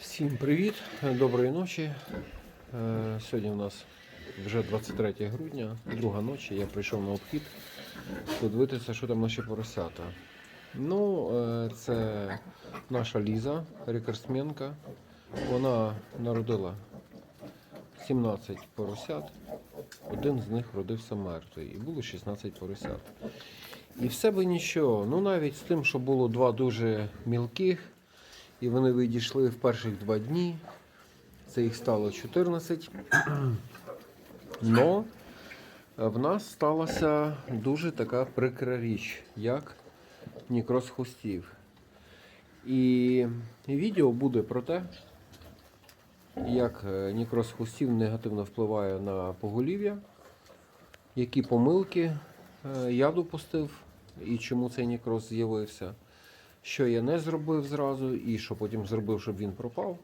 Всім привіт, доброї ночі. Е, Сьогодні у нас вже 23 грудня, друга ночі. Я прийшов на обхід подивитися, що там наші поросята. Ну, е, це наша Ліза, рекордсменка. Вона народила 17 поросят. Один з них родився мертвий, і було 16 поросят. І все би нічого. Ну навіть з тим, що було два дуже мілких, і вони відійшли в перших два дні. Це їх стало 14. Но в нас сталася дуже така прикра річ, як нікроз хвостів. І відео буде про те, як е, нікроз хвостів негативно впливає на поголів'я, які помилки е, я допустив і чому цей нікроз з'явився, що я не зробив зразу і що потім зробив, щоб він пропав.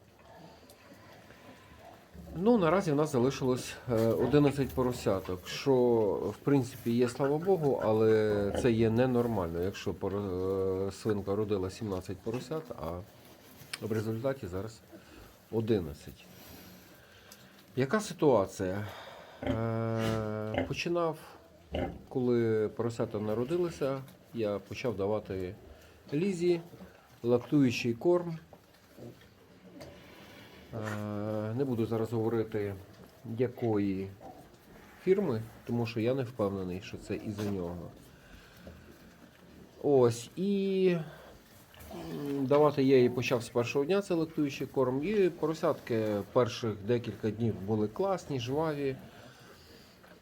Ну, наразі в нас залишилось е, 11 поросяток, що в принципі є, слава Богу, але це є ненормально, якщо е, свинка родила 17 поросят, а в результаті зараз 11. Яка ситуація? Е, Починав, коли поросята народилися, я почав давати лізі, лактуючий корм. Е, Не буду зараз говорити, якої фірми, тому що я не впевнений, що це із-за нього. Ось, і давати я їй почав з першого дня це лактуючий корм. І поросятки перших декілька днів були класні, жваві.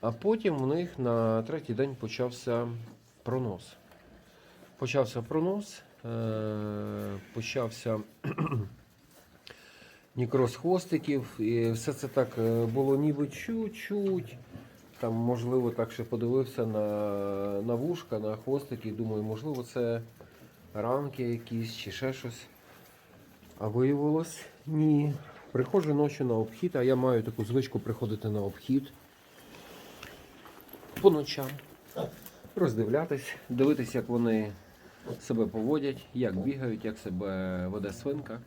А потім в них на третій день почався пронос. Почався пронос, е, почався нікроз хвостиків. І все це так е, було ніби чуть-чуть. Там, можливо, так ще подивився на, на вушка, на хвостики і думаю, можливо, це ранки якісь чи ще щось. А виявилось ні. Приходжу ночі на обхід, а я маю таку звичку приходити на обхід по ночам, роздивлятись, дивитись, як вони себе поводять, як бігають, як себе веде свинка.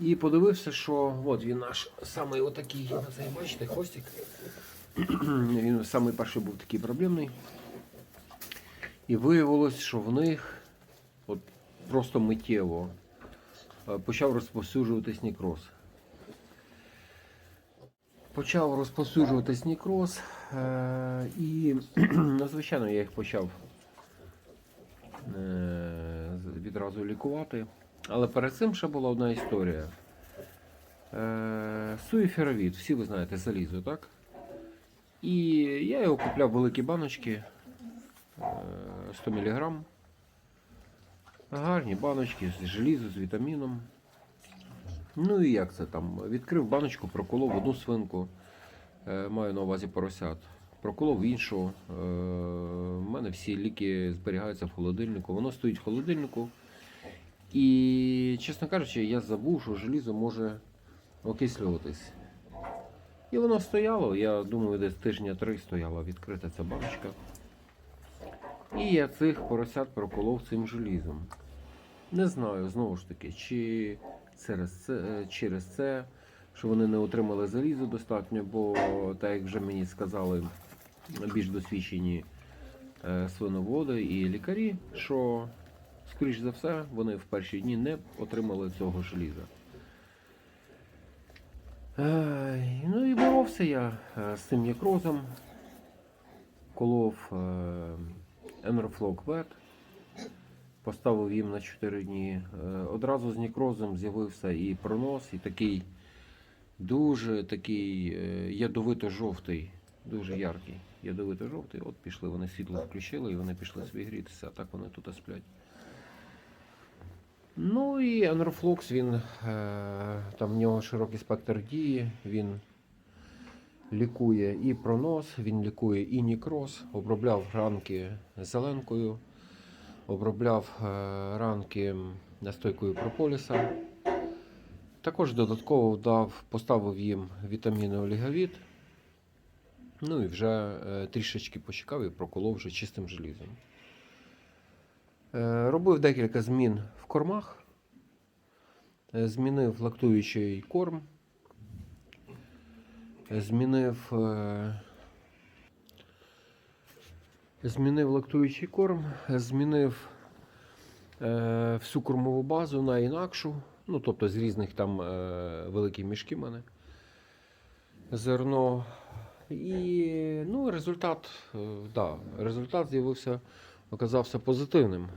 І подивився, що от він наш самий отакий, оцей, бачите, хвостик. Він самий перший був такий проблемний. І виявилось, що в них от просто миттєво е, почав розповсюджуватись нікроз. Почав розповсюджуватись нікроз, е, і ну, звичайно я їх почав відразу лікувати. Але перед цим ще була одна історія. Е, Суєферовід, всі ви знаєте, залізо, так? І я його купляв великі баночки е, 100 мг. Гарні баночки з желізо, з вітаміном. Ну і як це там? Відкрив баночку, проколов одну свинку. Е, Маю на увазі поросят. Проколов іншу. Е, У мене всі ліки зберігаються в холодильнику. Воно стоїть в холодильнику. І, чесно кажучи, я забув, що желізо може окислюватись. І воно стояло, я думаю, десь тижня три стояла відкрита ця баночка. І я цих поросят проколов цим желізом. Не знаю, знову ж таки, чи через це, е, через це, що вони не отримали залізо достатньо, бо, так як вже мені сказали більш досвідчені е, свиноводи і лікарі, що, скоріш за все, вони в перші дні не отримали цього желіза. Ну і боровся я е, з цим некрозом. Колов Енрофлок Вет. Поставив їм на 4 дні. Е, Одразу з некрозом з'явився і пронос, і такий дуже такий е, ядовито-жовтий, дуже яркий. Ядовито-жовтий. От пішли, вони світло включили і вони пішли собі грітися, а так вони тут сплять. Ну і Анрофлокс, він е, там в нього широкий спектр дії, він лікує і пронос, він лікує і нікроз, обробляв ранки зеленкою, обробляв е, ранки настойкою прополіса. Також додатково вдав, поставив їм вітаміни олігавіт. Ну і вже е, трішечки почекав і проколов вже чистим желізом. Е, Робив декілька змін в кормах. Е, Змінив лактуючий корм. Змінив. Змінив лактуючий корм, змінив всю кормову базу на інакшу. Ну, тобто з різних там великі мішки в мене. Зерно. І ну, результат, е, да, результат з'явився, оказався позитивним.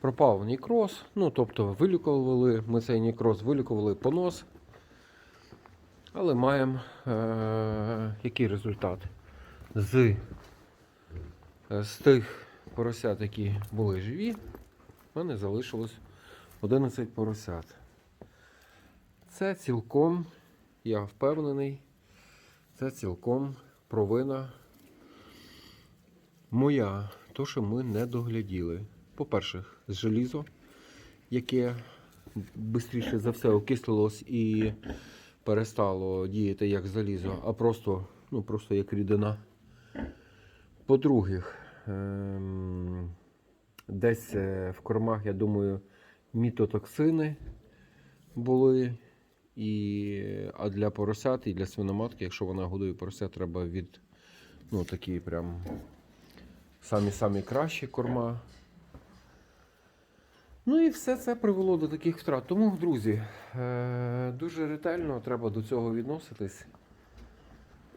Пропав нікроз, ну тобто вилікували, ми цей нікроз вилікували понос. Але маємо е, який результат? З, е, з тих поросят, які були живі, в мене залишилось 11 поросят. Це цілком, я впевнений, це цілком провина моя, то, що ми не догляділи. По-перше, желізо, яке швидше за все окислилось і перестало діяти як залізо, а просто, ну, просто як рідина. По-друге, ем, десь е, в кормах, я думаю, мітотоксини були. І, а для поросят і для свиноматки, якщо вона годує поросят, треба від ну, такі прям самі-самі кращі корма. Ну і все це привело до таких втрат. Тому, друзі, е, дуже ретельно треба до цього відноситись.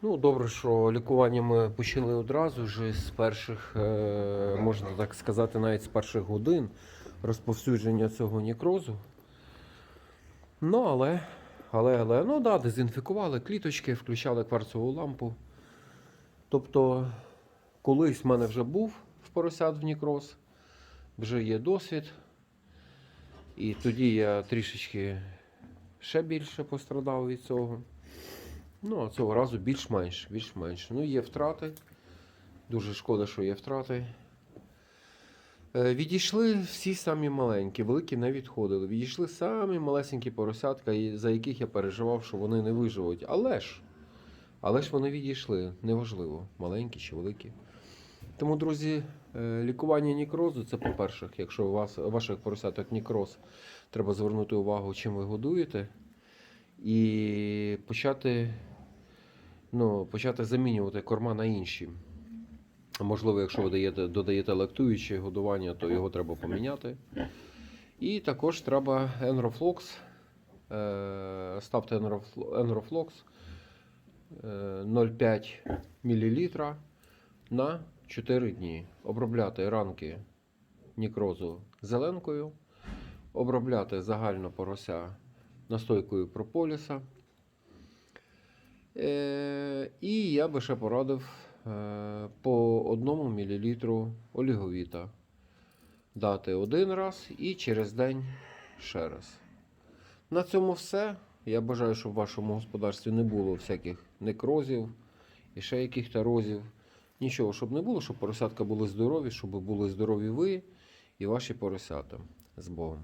Ну, добре, що лікування ми почали одразу ж з перших, е, можна так сказати, навіть з перших годин розповсюдження цього нікрозу. Ну, але, але, але, ну да, дезінфікували кліточки, включали кварцеву лампу. Тобто, колись в мене вже був в поросят в нікроз, вже є досвід. І тоді я трішечки ще більше пострадав від цього. Ну, а цього разу більш-менш, більш-менш. Ну, є втрати. Дуже шкода, що є втрати. Е, Відійшли всі самі маленькі, великі не відходили. Відійшли самі малесенькі поросятка, за яких я переживав, що вони не виживуть. Але ж, але ж вони відійшли, неважливо, маленькі чи великі. Тому, друзі, е, лікування нікрозу це по-перше, якщо у вас ваших поросяток нікроз, треба звернути увагу, чим ви годуєте, і почати, ну, почати замінювати корма на інші. Можливо, якщо ви даєте, додаєте лактуюче годування, то його треба поміняти. І також треба Енрофлокс. Е, Ставте Енрофл- Енрофлокс е, 0,5 мл на 4 дні. Обробляти ранки нікрозу зеленкою, обробляти загально порося настойкою прополіса. Е, і я би ще порадив по 1 мл оліговіта дати один раз і через день ще раз. На цьому все. Я бажаю, щоб в вашому господарстві не було всяких некрозів і ще яких розів. Нічого, щоб не було, щоб поросятка були здорові, щоб були здорові ви і ваші поросята. З Богом.